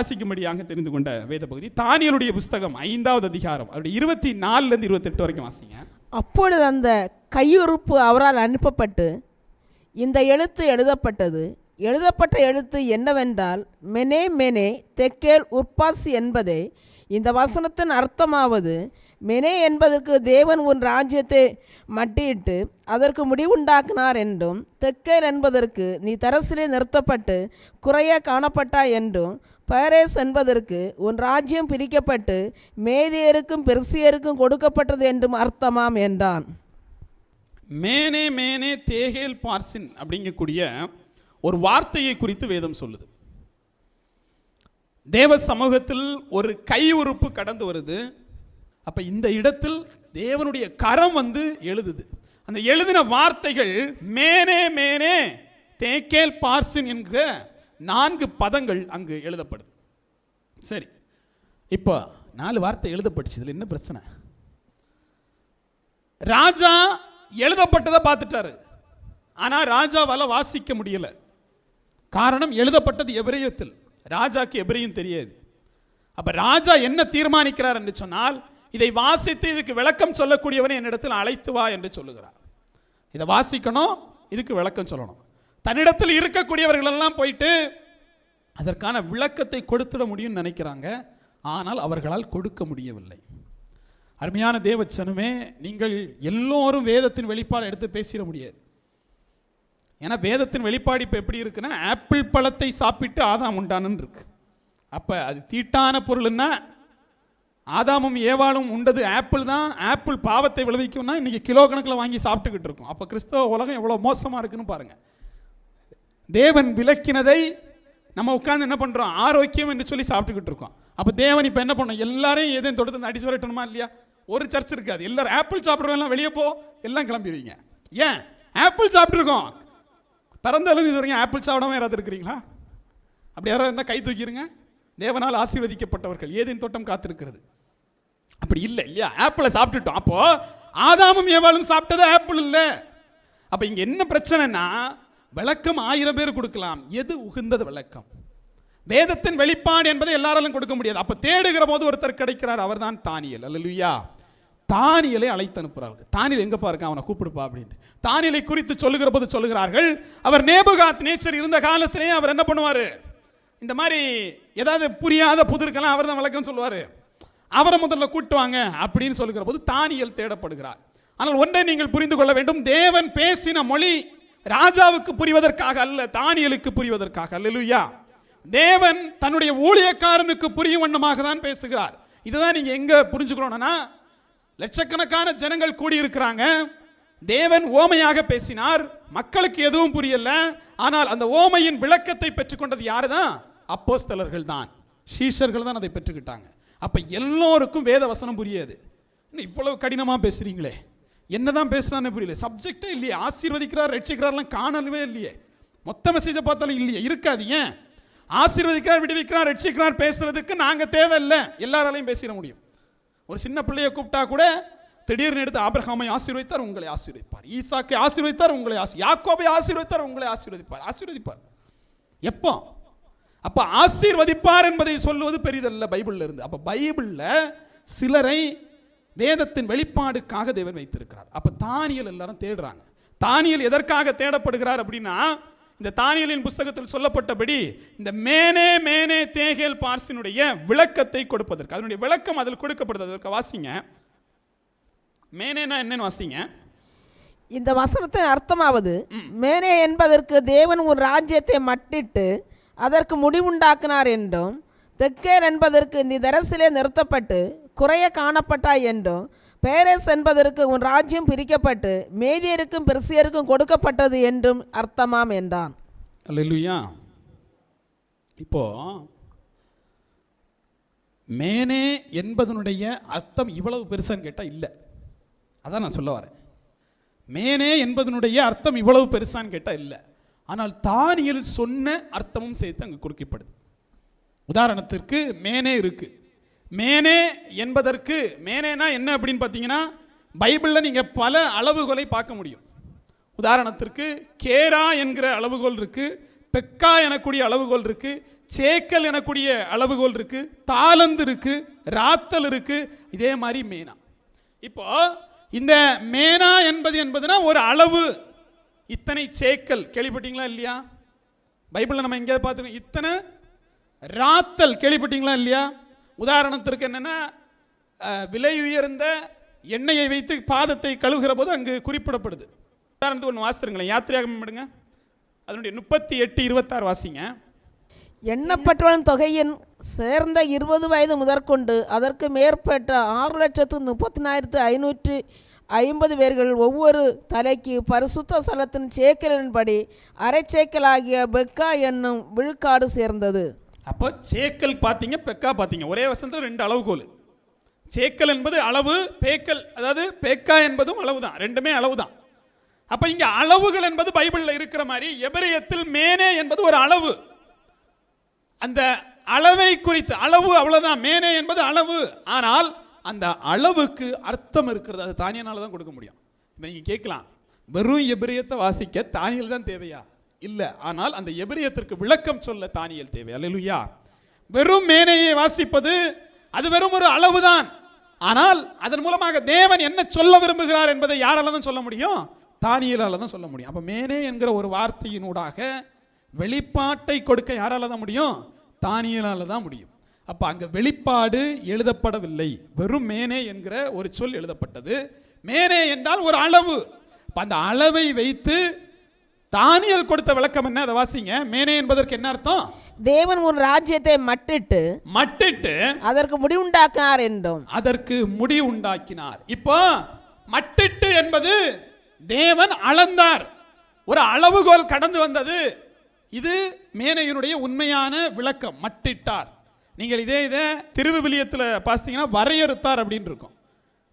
வாசிக்கும்படியாக தெரிந்து கொண்ட வேத பகுதி தானியலுடைய புஸ்தகம் ஐந்தாவது அதிகாரம் அவருடைய இருபத்தி நாலுலேருந்து இருபத்தெட்டு வரைக்கும் வாசிங்க. அப்பொழுது அந்த கையுறுப்பு அவரால் அனுப்பப்பட்டு இந்த எழுத்து எழுதப்பட்டது. எழுதப்பட்ட எழுத்து என்னவென்றால் மெனே மெனே தெக்கேல் உற்பாஸ் என்பதே இந்த வசனத்தின் அர்த்தமாவது. மெனே என்பதற்கு தேவன் உன் ராஜ்யத்தை மட்டியிட்டு அதற்கு முடிவுண்டாக்கினார் என்றும் தெக்கேல் என்பதற்கு நீ தரசிலே நிறுத்தப்பட்டு குறைய காணப்பட்டாய் என்றும் பரேஸ் என்பதற்கு உன் ராஜ்யம் பிரிக்கப்பட்டு மேதியருக்கும் பெர்சியருக்கும் கொடுக்கப்பட்டது என்றும் அர்த்தமாம் என்றான். மேனே மேனே தேகேல் பார்சின் அப்படிங்கக்கூடிய ஒரு வார்த்தையை குறித்து வேதம் சொல்லுது. தேவ சமூகத்தில் ஒரு கை உறுப்பு கடந்து வருது. அப்போ இந்த இடத்தில் தேவனுடைய கரம் வந்து எழுதுது. அந்த எழுதின வார்த்தைகள் மேனே மேனே தேக்கேல் பார்சின் என்கிற நான்கு பதங்கள் அங்கு எழுதப்படுது. சரி. இப்போ நாலு வார்த்தை எழுதப்பட்டுச்சு. என்ன பிரச்சனை? ராஜா எழுதப்பட்டதை பார்த்துட்டாரு. ஆனால் ராஜாவால் வாசிக்க முடியல. காரணம் எழுதப்பட்டது எபிரேயத்தில். ராஜாக்கு எபிரியும் தெரியாது. அப்போ ராஜா என்ன தீர்மானிக்கிறார் என்று சொன்னால் இதை வாசித்து இதுக்கு விளக்கம் சொல்லக்கூடியவனை என்னிடத்தில் அழைத்து வா என்று சொல்லுகிறார். இதை வாசிக்கணும் இதுக்கு விளக்கம் சொல்லணும். தன்னிடத்தில் இருக்கக்கூடியவர்களெல்லாம் போயிட்டு அதற்கான விளக்கத்தை கொடுத்துட முடியும்னு நினைக்கிறாங்க. ஆனால் அவர்களால் கொடுக்க முடியவில்லை. அருமையான தேவச்சனுமே நீங்கள் எல்லோரும் வேதத்தின் வெளிப்பாடு எடுத்து பேசிட முடியாது. ஏன்னா வேதத்தின் வெளிப்பாடு இப்போ எப்படி இருக்குன்னா ஆப்பிள் பழத்தை சாப்பிட்டு ஆதாம் உண்டானன்னு இருக்கு அப்போ அது தீட்டான பொருள்னா ஆதாமும் ஏவாளும் உண்டது ஆப்பிள் தான். ஆப்பிள் பாவத்தை விளைவிக்கும்னா இன்னைக்கு கிலோ கணக்கில் வாங்கி சாப்பிட்டுக்கிட்டு இருக்கும். அப்போ கிறிஸ்தவ உலகம் எவ்வளோ மோசமாக இருக்குன்னு பாருங்கள் தேவன் விளக்கினதை நம்ம உட்காந்து என்ன பண்ணுறோம் ஆரோக்கியம் என்று சொல்லி சாப்பிட்டுக்கிட்டு இருக்கோம். அப்போ தேவன் இப்போ என்ன பண்ணோம்? எல்லாரையும் எதையும் தொடுத்து அடிச்சு வரட்டணுமா இல்லையா? ஒரு சர்ச் இருக்காது. எல்லாரும் ஆப்பிள் சாப்பிட்றவங்களாம் வெளியே போ எல்லாம் கிளம்பிடுவீங்க. ஏன்? ஆப்பிள் சாப்பிட்ருக்கோம் பிறந்த இது வரைக்கும் ஆப்பிள் சாப்பிடாம யாராவது இருக்கிறீங்களா? அப்படி யாராவது இருந்தால் கை தூக்கிடுங்க தேவனால் ஆசீர்வதிக்கப்பட்டவர்கள். ஏதேன் தோட்டம் காத்திருக்கிறது? அப்படி இல்லை இல்லையா? ஆப்பிளை சாப்பிட்டுட்டோம். அப்போது ஆதாமும் ஏவாலும் சாப்பிட்டது ஆப்பிள் இல்லை. அப்போ இங்கே என்ன பிரச்சனைனா விளக்கம் ஆயிரம் பேர் கொடுக்கலாம். எது உகந்தது விளக்கம்? வேதத்தின் வெளிப்பாடு என்பதை எல்லாராலும் கொடுக்க முடியாது. அப்போ தேடுகிற போது ஒருத்தர் கிடைக்கிறார் அவர்தான் தானியல். அல்லலுயா. தானியலை அழைத்து அனுப்புகிறார்கள் தானியல் எங்கே பாருங்க அவனை கூப்பிடுப்பா அப்படின்னு தானியலை குறித்து சொல்லுகிற போது சொல்லுகிறார்கள் அவர் நேபுகாத் நேச்சர் இருந்த காலத்திலேயே அவர் என்ன பண்ணுவார்? இந்த மாதிரி ஏதாவது புரியாத புதிருக்கெல்லாம் அவர் தான் விளக்கம் சொல்லுவார். அவரை முதல்ல கூட்டுவாங்க அப்படின்னு சொல்லுகிற போது தானியல் தேடப்படுகிறார். ஆனால் ஒன்றை நீங்கள் புரிந்து கொள்ள வேண்டும். தேவன் பேசின மொழி ராஜாவுக்கு புரிவதற்காக அல்ல தானியலுக்கு புரிவதற்காக. அல்லேலூயா. தேவன் தன்னுடைய ஊழியக்காரனுக்கு புரியும் வண்ணமாக தான் பேசுகிறார். இதுதான் நீங்க எங்க புரிஞ்சுக்கணும்னா லட்சக்கணக்கான ஜனங்கள் கூடியிருக்கிறாங்க. தேவன் ஓமையாக பேசினார். மக்களுக்கு எதுவும் புரியல. ஆனால் அந்த ஓமையின் விளக்கத்தை பெற்றுக்கொண்டது யாரு தான் அப்போஸ்தலர்கள் தான். சீஷர்கள் தான் அதை பெற்றுக்கிட்டாங்க. அப்ப எல்லோருக்கும் வேத வசனம் புரியாது. என்ன இவ்வளவு கடினமா என்ன என்னதான் பேசுறான்னு புரியல. சப்ஜெக்டே இல்லையே. ஆசீர்வதிக்கிறார் ரட்சிக்கிறார்லாம் காணவே இல்லையே. மொத்த மெசேஜை பார்த்தாலும் இல்லையே. இருக்காது ஏன்? ஆசீர்வதிக்கிறார் விடுவிக்கிறார் ரட்சிக்கிறார் பேசுறதுக்கு நாங்கள் தேவையில்லை. எல்லாராலையும் பேசிட முடியும். ஒரு சின்ன பிள்ளையை கூப்பிட்டா கூட திடீர்னு எடுத்து ஆபிரகாமை ஆசீர்வதித்தார் உங்களை ஆசீர்வதிப்பார். ஈசாக்கை ஆசீர்வதித்தார் உங்களை ஆசி யாக்கோபை ஆசீர்வதித்தார் உங்களை ஆசீர்வதிப்பார். ஆசீர்வதிப்பார். எப்போ? அப்போ ஆசீர்வதிப்பார் என்பதை சொல்லுவது பெரிதல்ல பைபிள்ல இருந்து. அப்போ பைபிளில் சிலரை வேதத்தின் வெளிப்பாடுக்காக தேவன் வைத்திருக்கிறார். அப்ப தானியல் எல்லாரும் தேடுறாங்க. தானியல் எதற்காக தேடப்படுகிறார் அப்படின்னா இந்த தானியலின் புஸ்தகத்தில் சொல்லப்பட்டபடி இந்த மேனே மேனே தேகேல் பார்சினுடைய விளக்கத்தை கொடுப்பதற்கு அதனுடைய விளக்கம் அதில் கொடுக்கப்படுது. அதற்கு வாசிங்க. மேனேனா என்னன்னு வாசிங்க. இந்த வசனத்தின் அர்த்தமாவது மேனே என்பதற்கு தேவன் ஒரு ராஜ்யத்தை மட்டிட்டு அதற்கு முடிவுண்டாக்கினார் என்றும் தெக்கேர் என்பதற்கு நீ தரசிலே நிறுத்தப்பட்டு குறைய காணப்பட்டாய் என்றும் பேரஸ் என்பதற்கு உன் ராஜ்யம் பிரிக்கப்பட்டு மேதியருக்கும் பெருசியருக்கும் கொடுக்கப்பட்டது என்றும் அர்த்தமாம் என்றான். அல்லா இப்போ மேனே என்பதனுடைய அர்த்தம் இவ்வளவு பெருசான்னு கேட்டால் இல்லை. அதான் நான் சொல்ல வரேன். மேனே என்பதனுடைய அர்த்தம் இவ்வளவு பெருசான்னு கேட்டால் இல்லை. ஆனால் தானியல் சொன்ன அர்த்தமும் சேர்த்து அங்கே குறிக்கப்படுது. உதாரணத்திற்கு மேனே இருக்குது மேனே என்பதற்கு மேனேனா என்ன அப்படின்னு பார்த்தீங்கன்னா பைபிளில் நீங்கள் பல அளவுகோலை பார்க்க முடியும். உதாரணத்திற்கு கேரா என்கிற அளவுகோல் இருக்குது பெக்கா எனக்கூடிய அளவுகோல் இருக்குது சேக்கல் எனக்கூடிய அளவுகோல் இருக்குது தாளந்து இருக்குது ராத்தல் இருக்குது இதே மாதிரி மேனா. இப்போ இந்த மேனா என்பது என்பதுனா ஒரு அளவு. இத்தனை சேக்கல் கேள்விப்பட்டீங்களா இல்லையா? பைபிளில் நம்ம எங்கேயாவது பார்த்துருக்கோம் இத்தனை ராத்தல் கேள்விப்பட்டீங்களா இல்லையா? உதாரணத்திற்கு என்னன்னா விலை உயர்ந்த எண்ணெயை வைத்து பாதத்தை கழுவுகிற போது அங்கு குறிப்பிடப்படுது. உதாரணத்துக்கு ஒன்று வாசித்துருங்களேன். யாத்திரையாக விடுங்க அதனுடைய முப்பத்தி எட்டு இருபத்தாறு வாசிங்க. எண்ணப்பட்டவன் தொகையின் சேர்ந்த இருபது வயது முதற்கொண்டு அதற்கு மேற்பட்ட ஆறு லட்சத்து முப்பத்தினாயிரத்து ஐநூற்று ஐம்பது பேர்கள் ஒவ்வொரு தலைக்கு பரிசுத்த சலத்தின் சேக்கலின்படி அரைச்சேக்கலாகிய பெக்கா என்னும் விழுக்காடு சேர்ந்தது. அப்போ சேக்கல் பார்த்தீங்க பெக்கா பார்த்தீங்க. ஒரே வசனத்தில் ரெண்டு அளவுகோல் சேக்கல் என்பது அளவு பேக்கல் அதாவது பேக்கா என்பதும் அளவு தான் ரெண்டுமே அளவு தான் அப்போ இங்கே அளவுகள் என்பது பைபிளில் இருக்கிற மாதிரி எபிரேயத்தில் மேனே என்பது ஒரு அளவு. அந்த அளவை குறித்து அளவு அவ்வளோதான் மேனே என்பது அளவு. ஆனால் அந்த அளவுக்கு அர்த்தம் இருக்கிறது. அது தானியனால தான் கொடுக்க முடியும். இப்போ நீங்கள் கேட்கலாம். வெறும் எபிரியத்தை வாசிக்க தானியல் தான் தேவையா? இல்லை. ஆனால் அந்த எபிரியத்திற்கு விளக்கம் சொல்ல தானியல் தேவை. அல்லேலூயா. வெறும் மேனையை வாசிப்பது அது வெறும் ஒரு அளவுதான். ஆனால் அதன் மூலமாக தேவன் என்ன சொல்ல விரும்புகிறார் என்பதை யாரால தான் சொல்ல முடியும்? தானியலால் தான் சொல்ல முடியும். அப்போ மேனே என்கிற ஒரு வார்த்தையினூடாக வெளிப்பாட்டை கொடுக்க யாரால தான் முடியும்? தானியலால் தான் முடியும். அப்போ அங்கே வெளிப்பாடு எழுதப்படவில்லை. வெறும் மேனே என்கிற ஒரு சொல் எழுதப்பட்டது. மேனே என்றால் ஒரு அளவு. அந்த அளவை வைத்து தானியல் கொடுத்த விளக்கம் என்ன? அதை வாசிங்க. மேனே என்பதற்கு என்ன அர்த்தம்? தேவன் ஒரு ராஜ்யத்தை மட்டிட்டு மட்டிட்டு அதற்கு முடிவுண்டாக்கினார் என்றும். அதற்கு முடி உண்டாக்கினார் இப்போ மட்டிட்டு என்பது தேவன் அளந்தார். ஒரு அளவுகோல் கடந்து வந்தது. இது மேனையினுடைய உண்மையான விளக்கம். மட்டிட்டார். நீங்கள் இதே இதை திருவிவிலியத்தில் பார்த்தீங்கன்னா வரையறுத்தார் அப்படின்னு இருக்கும்.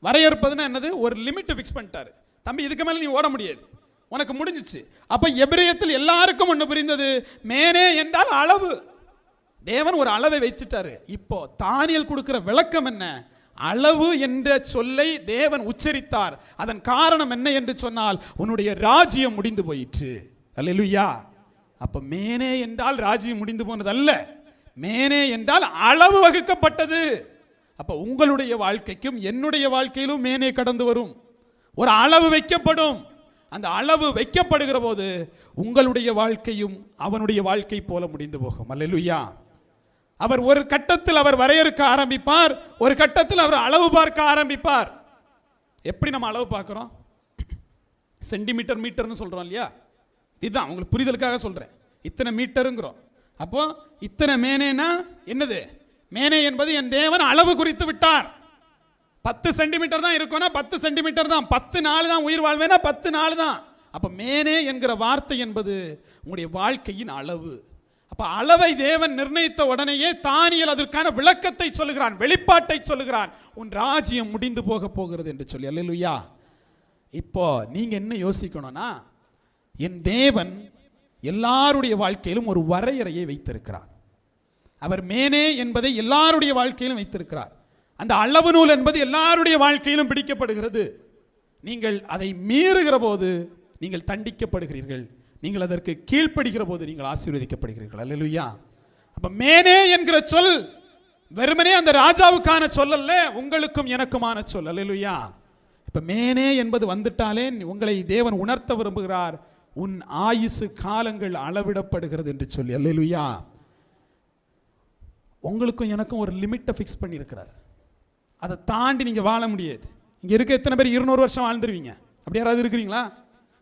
வரையறுப்பதுன்னா என்னது? ஒரு லிமிட் ஃபிக்ஸ் பண்ணிட்டாரு. தம்பி இதுக்கு மேலே நீ ஓட முடியாது. உனக்கு முடிஞ்சிச்சு. அப்போ எபிரேயத்தில் எல்லாருக்கும் ஒன்று புரிந்தது. மேனே என்றால் அளவு. தேவன் ஒரு அளவை வச்சுட்டாரு. இப்போ தானியல் கொடுக்குற விளக்கம் என்ன? அளவு என்ற சொல்லை தேவன் உச்சரித்தார். அதன் காரணம் என்ன என்று சொன்னால் உன்னுடைய ராஜ்யம் முடிந்து போயிற்று. அல்லா அப்போ மேனே என்றால் ராஜ்யம் முடிந்து போனது அல்ல மேனே என்றால் அளவு வகுக்கப்பட்டது. அப்போ உங்களுடைய வாழ்க்கைக்கும் என்னுடைய வாழ்க்கையிலும் மேனே கடந்து வரும். ஒரு அளவு வைக்கப்படும். அந்த அளவு வைக்கப்படுகிற போது உங்களுடைய வாழ்க்கையும் அவனுடைய வாழ்க்கை போல முடிந்து போகும். அல்லேலூயா. அவர் ஒரு கட்டத்தில் அவர் வரையறுக்க ஆரம்பிப்பார் ஒரு கட்டத்தில் அவர் அளவு பார்க்க ஆரம்பிப்பார். எப்படி நம்ம அளவு பார்க்குறோம்? சென்டிமீட்டர் மீட்டர்னு சொல்கிறோம் இல்லையா? இதுதான் உங்களுக்கு புரிதலுக்காக சொல்கிறேன் இத்தனை மீட்டருங்கிறோம். அப்போது இத்தனை மேனேனா என்னது? மேனே என்பது என் தேவன் அளவு குறித்து விட்டார். பத்து சென்டிமீட்டர் தான் இருக்கும்னா பத்து சென்டிமீட்டர் தான். பத்து நாள் தான் உயிர் வாழ்வேனா பத்து நாள் தான். அப்போ மேனே என்கிற வார்த்தை என்பது உங்களுடைய வாழ்க்கையின் அளவு. அப்போ அளவை தேவன் நிர்ணயித்த உடனேயே தானியல் அதற்கான விளக்கத்தை சொல்லுகிறான் வெளிப்பாட்டை சொல்லுகிறான். உன் ராஜ்யம் முடிந்து போக போகிறது என்று சொல்லி. அல்லேலூயா. இப்போ நீங்கள் என்ன யோசிக்கணும்னா என் தேவன் எல்லாருடைய வாழ்க்கையிலும் ஒரு வரையறையை வைத்திருக்கிறார். அவர் மேனே என்பதை எல்லாருடைய வாழ்க்கையிலும் வைத்திருக்கிறார். அந்த அளவு நூல் என்பது எல்லாருடைய வாழ்க்கையிலும் பிடிக்கப்படுகிறது. நீங்கள் அதை மீறுகிற போது நீங்கள் தண்டிக்கப்படுகிறீர்கள். நீங்கள் அதற்கு கீழ்ப்படுகிற போது நீங்கள் ஆசீர்வதிக்கப்படுகிறீர்கள். அல்லலுயா. அப்போ மேனே என்கிற சொல் வெறுமனே அந்த ராஜாவுக்கான சொல் அல்ல உங்களுக்கும் எனக்குமான சொல். அல்லலுயா. இப்போ மேனே என்பது வந்துட்டாலே உங்களை தேவன் உணர்த்த விரும்புகிறார். உன் ஆயுசு காலங்கள் அளவிடப்படுகிறது என்று சொல்லி. அல்லலுயா. உங்களுக்கும் எனக்கும் ஒரு லிமிட்டை ஃபிக்ஸ் பண்ணியிருக்கிறார். அதை தாண்டி நீங்கள் வாழ முடியாது. இங்கே இருக்க எத்தனை பேர் இருநூறு வருஷம் வாழ்ந்துருவீங்க? அப்படி யாராவது இருக்கிறீங்களா?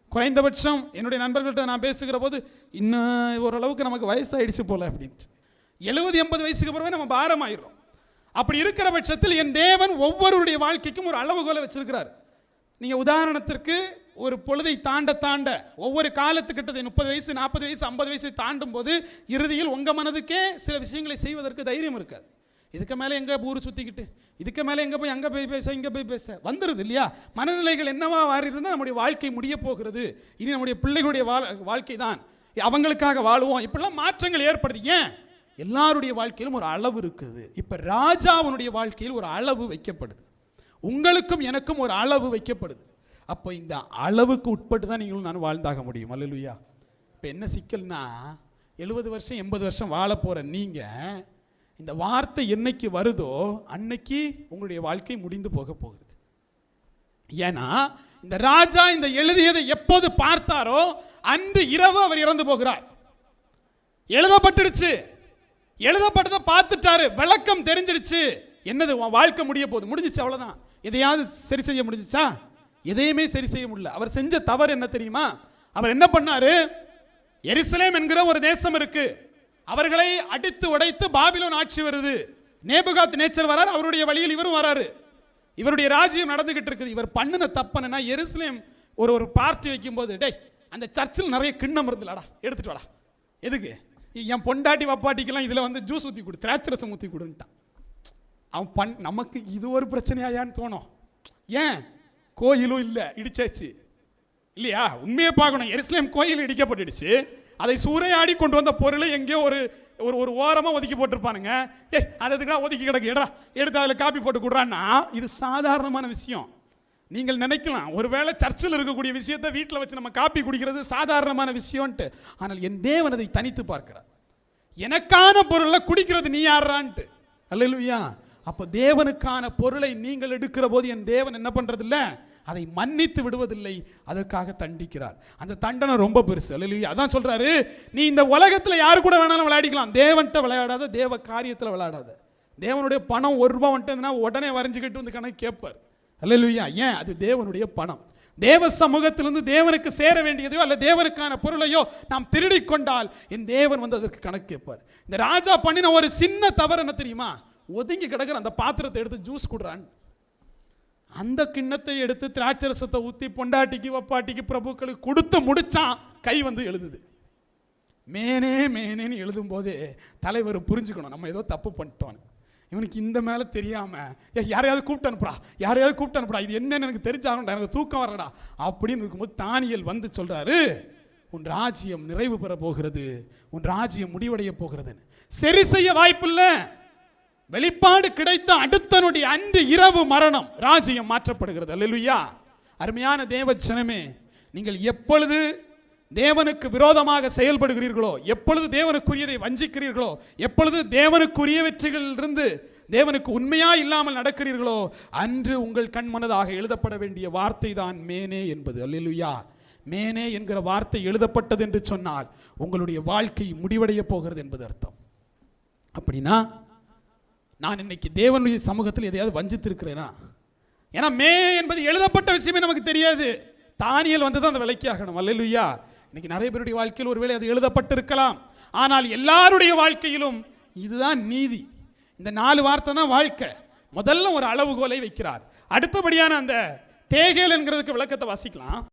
குறைந்தபட்சம் என்னுடைய நண்பர்கள்ட்ட நான் பேசுகிற போது இன்னும் ஓரளவுக்கு நமக்கு வயசாயிடுச்சு போல அப்படின்ட்டு. எழுபது எண்பது வயசுக்கு பிறகு நம்ம பாரம் அப்படி இருக்கிற பட்சத்தில் என் தேவன் ஒவ்வொருடைய வாழ்க்கைக்கும் ஒரு அளவுகோலை வச்சிருக்கிறார். நீங்கள் உதாரணத்திற்கு ஒரு பொழுதை தாண்ட தாண்ட ஒவ்வொரு காலத்துக்கிட்டதை முப்பது வயசு நாற்பது வயசு ஐம்பது வயசை தாண்டும் போது இறுதியில் உங்கள் மனதுக்கே சில விஷயங்களை செய்வதற்கு தைரியம் இருக்காது. இதுக்கு மேலே எங்கே ஊர் சுற்றிக்கிட்டு இதுக்கு மேலே எங்கே போய் அங்கே போய் பேச இங்கே போய் பேச? வந்துடுது இல்லையா? மனநிலைகள் என்னவா மாறிடுதுன்னா நம்முடைய வாழ்க்கை முடிய போகிறது. இனி நம்முடைய பிள்ளைகளுடைய வாழ் வாழ்க்கை தான். அவங்களுக்காக வாழுவோம். இப்படிலாம் மாற்றங்கள் ஏற்படுது. ஏன்? எல்லாருடைய வாழ்க்கையிலும் ஒரு அளவு இருக்குது. இப்போ ராஜாவுனுடைய வாழ்க்கையில் ஒரு அளவு வைக்கப்படுது. உங்களுக்கும் எனக்கும் ஒரு அளவு வைக்கப்படுது. அப்போ இந்த அளவுக்கு உட்பட்டு தான் நீங்களும் நான் வாழ்ந்தாக முடியும். அல்லலுயா. இப்போ என்ன சிக்கல்னா எழுபது வருஷம் எண்பது வருஷம் வாழ போகிற நீங்கள் இந்த வார்த்தை என்னைக்கு வருதோ அன்னைக்கு உங்களுடைய வாழ்க்கை முடிந்து போக போகுது. ஏன்னா இந்த ராஜா இந்த எழுதியதை எப்போது பார்த்தாரோ அன்று இரவு அவர் இறந்து போகிறார். எழுதப்பட்டுடுச்சு. எழுதப்பட்டதை பார்த்துட்டாரு. விளக்கம் தெரிஞ்சிடுச்சு. என்னது வாழ்க்கை முடிய போகுது. முடிஞ்சிச்சு அவ்வளோதான் எதையாவது சரி செய்ய முடிஞ்சிச்சா? எதையுமே சரி செய்ய முடியல. அவர் செஞ்ச தவறு என்ன தெரியுமா? அவர் என்ன பண்ணாரு? எரிசலேம் என்கிற ஒரு தேசம் இருக்குது அவர்களை அடித்து உடைத்து பாபிலோன் ஆட்சி வருது. நேபுகாத் நேச்சர் வராரு அவருடைய வழியில் இவரும் வராரு. இவருடைய ராஜ்யம் நடந்துகிட்டு இருக்குது. இவர் பண்ணின தப்பனா எருசலேம் ஒரு ஒரு பார்ட்டி வைக்கும்போது டேய் அந்த சர்ச்சில் நிறைய கிண்ணம் இருந்துலடா எடுத்துட்டு வாடா. எதுக்கு? என் பொண்டாட்டி வப்பாட்டிக்கெல்லாம் இதில் வந்து ஜூஸ் ஊற்றி கொடு திராட்சை ரசம் ஊற்றி கொடுன்ட்டான். அவன் பண் நமக்கு இது ஒரு பிரச்சனையாயான்னு தோணும். ஏன்? கோயிலும் இல்லை இடிச்சாச்சு. இல்லையா? உண்மையை பார்க்கணும். எருசலேம் கோயில் இடிக்கப்பட்டுடுச்சு. அதை சூறையாடி கொண்டு வந்த பொருளை எங்கேயோ ஒரு ஒரு ஒரு ஓரமாக ஒதுக்கி போட்டிருப்பானுங்க. ஏ அது எதுக்குடா ஒதுக்கி கிடக்கு? எடா எடுத்து அதில் காப்பி போட்டு கொடுறான்னா இது சாதாரணமான விஷயம். நீங்கள் நினைக்கலாம் ஒருவேளை சர்ச்சில் இருக்கக்கூடிய விஷயத்தை வீட்டில் வச்சு நம்ம காப்பி குடிக்கிறது சாதாரணமான விஷயம்ன்ட்டு. ஆனால் என் தேவன் அதை தனித்து பார்க்கிறார். எனக்கான பொருளை குடிக்கிறது நீ யாரான்ட்டு அல்லேலூயா. அப்போ தேவனுக்கான பொருளை நீங்கள் எடுக்கிற போது என் தேவன் என்ன பண்ணுறதில்ல அதை மன்னித்து விடுவதில்லை அதற்காக தண்டிக்கிறார். அந்த தண்டனை ரொம்ப பெருசு. அல்லேலூயா. அதான் சொல்கிறாரு நீ இந்த உலகத்தில் யாரு கூட வேணாலும் விளையாடிக்கலாம். தேவன்கிட்ட விளையாடாத தேவ காரியத்தில் விளையாடாத. தேவனுடைய பணம் ஒரு ரூபா வந்துட்டுனா உடனே வரைஞ்சிக்கிட்டு வந்து கணக்கு கேட்பார். அல்லேலூயா. ஏன்? அது தேவனுடைய பணம். தேவ சமூகத்திலிருந்து தேவனுக்கு சேர வேண்டியதையோ அல்ல தேவனுக்கான பொருளையோ நாம் திருடி கொண்டால் என் தேவன் வந்து அதற்கு கணக்கு கேட்பார். இந்த ராஜா பண்ணின ஒரு சின்ன தவறு என்ன தெரியுமா? ஒதுங்கி கிடக்கிற அந்த பாத்திரத்தை எடுத்து ஜூஸ் குடுறான். அந்த கிண்ணத்தை எடுத்து திராட்சை ரசத்தை ஊற்றி பொண்டாட்டிக்கு வப்பாட்டிக்கு பிரபுக்களுக்கு கொடுத்து முடித்தான் கை வந்து எழுதுது. மேனே மேனேன்னு எழுதும் போதே தலைவர் புரிஞ்சுக்கணும் நம்ம ஏதோ தப்பு பண்ணிட்டோன்னு. இவனுக்கு இந்த மேலே தெரியாமல் ஏ யாரையாவது கூப்பிட்டு அனுப்புடா யாரையாவது கூப்பிட்டு அனுப்புடா இது என்னன்னு எனக்கு தெரிஞ்சாகணும்டா எனக்கு தூக்கம் வரடா அப்படின்னு இருக்கும்போது தானியல் வந்து சொல்கிறாரு உன் ராஜ்யம் நிறைவு பெற போகிறது உன் ராஜ்யம் முடிவடைய போகிறதுன்னு. சரி செய்ய வாய்ப்பில்லை. வெளிப்பாடு கிடைத்த அடுத்தனுடைய அன்று இரவு மரணம். ராஜ்யம் மாற்றப்படுகிறது. அல்லா அருமையான தேவச்சனமே நீங்கள் எப்பொழுது தேவனுக்கு விரோதமாக செயல்படுகிறீர்களோ எப்பொழுது தேவனுக்குரியதை வஞ்சிக்கிறீர்களோ எப்பொழுது தேவனுக்குரியவற்றிலிருந்து தேவனுக்கு உண்மையா இல்லாமல் நடக்கிறீர்களோ அன்று உங்கள் கண் மனதாக எழுதப்பட வேண்டிய வார்த்தை தான் மேனே என்பது. அல்லா மேனே என்கிற வார்த்தை எழுதப்பட்டது என்று சொன்னால் உங்களுடைய வாழ்க்கை முடிவடைய போகிறது என்பது அர்த்தம். அப்படின்னா நான் இன்னைக்கு தேவனுடைய சமூகத்தில் எதையாவது வஞ்சித்திருக்கிறேனா? ஏன்னா மே என்பது எழுதப்பட்ட விஷயமே நமக்கு தெரியாது. தானியல் வந்து தான் அந்த விலைக்கு ஆகணும். அல்லேலூயா. இன்னைக்கு நிறைய பேருடைய வாழ்க்கையில் ஒருவேளை அது எழுதப்பட்டிருக்கலாம். ஆனால் எல்லாருடைய வாழ்க்கையிலும் இதுதான் நீதி. இந்த நாலு வார்த்தை தான் வாழ்க்கை. முதல்ல ஒரு அளவுகோலை வைக்கிறார். அடுத்தபடியான அந்த தேகேல் என்கிறதுக்கு விளக்கத்தை வாசிக்கலாம்.